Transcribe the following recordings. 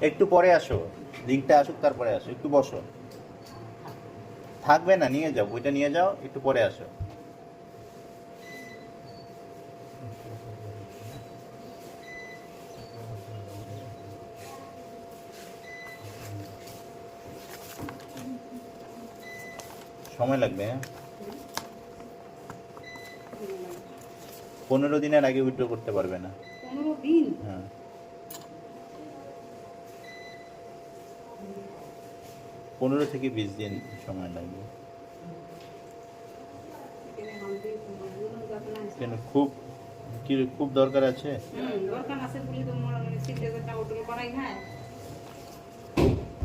একটু পরে আসো। লিঙ্কটা আসুক তারপরে আসো। একটু বসো। থাকবে না নিয়ে যাও। বইটা নিয়ে যাও একটু পরে আসো। সময় লাগবে হ্যাঁ? পনেরো দিনের আগে উইথড্র করতে পারবে না। পনেরো দিন? হ্যাঁ। পনেরো থেকে বিশ দিন সময় লাগবে। কোনো খুব, কি খুব দরকার আছে?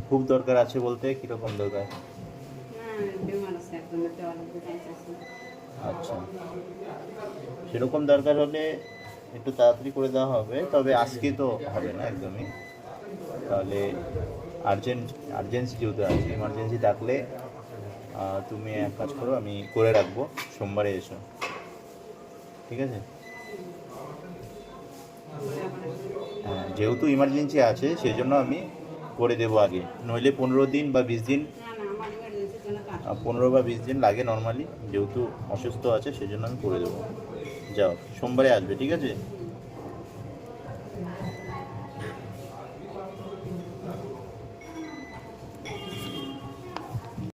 খুব দরকার আছে বলতে কীরকম দরকার? আচ্ছা। সেরকম দরকার হলে একটু তাড়াতাড়ি করে দেওয়া হবে, তবে আজকে তো হবে না একদমই। তাহলে আর্জেন্ট আর্জেন্সি যেহেতু আছে ইমার্জেন্সি থাকলে তুমি এক কাজ করো আমি করে রাখব সোমবারে এসো। ঠিক আছে? হ্যাঁ যেহেতু ইমার্জেন্সি আছে সেই জন্য আমি করে দেবো আগে। নইলে পনেরো দিন বা বিশ দিন পনেরো বা বিশ দিন লাগে নর্মালি যেহেতু অসুস্থ আছে সেই জন্য আমি করে দেবো। যাও সোমবারে আসবে ঠিক আছে?